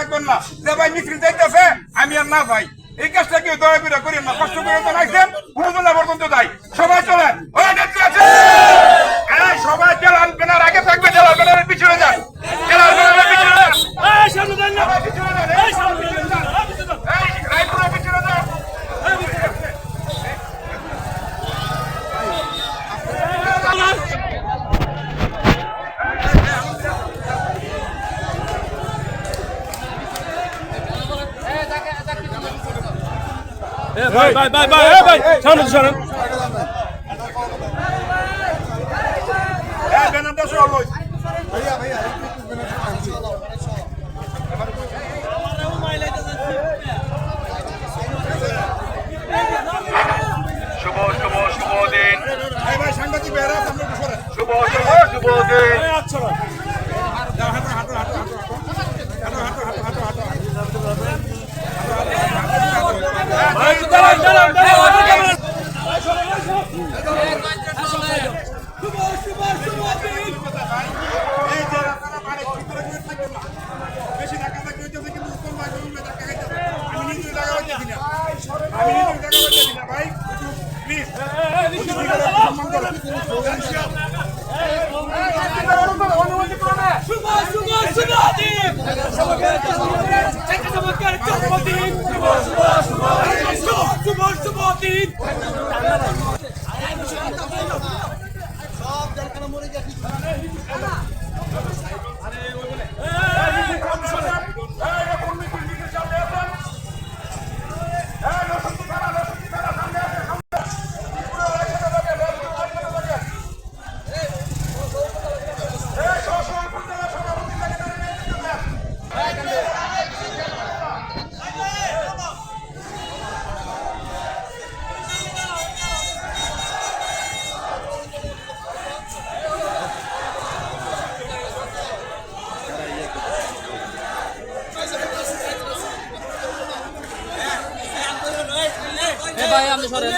থাকবেন না। যে ভাই মিস্ত্রি যাইতেছে, আমি আর না ভাই এই কাজটা কি দয়া করে করেন না। কষ্ট করে তো রাখছেন ভাই ভাই ভাই ভাই ভাই সামনে সামনে শুভ শুভ শুভ দিন। শুভ সব দরকার মরে যাচ্ছি ভাই আপনি সরেন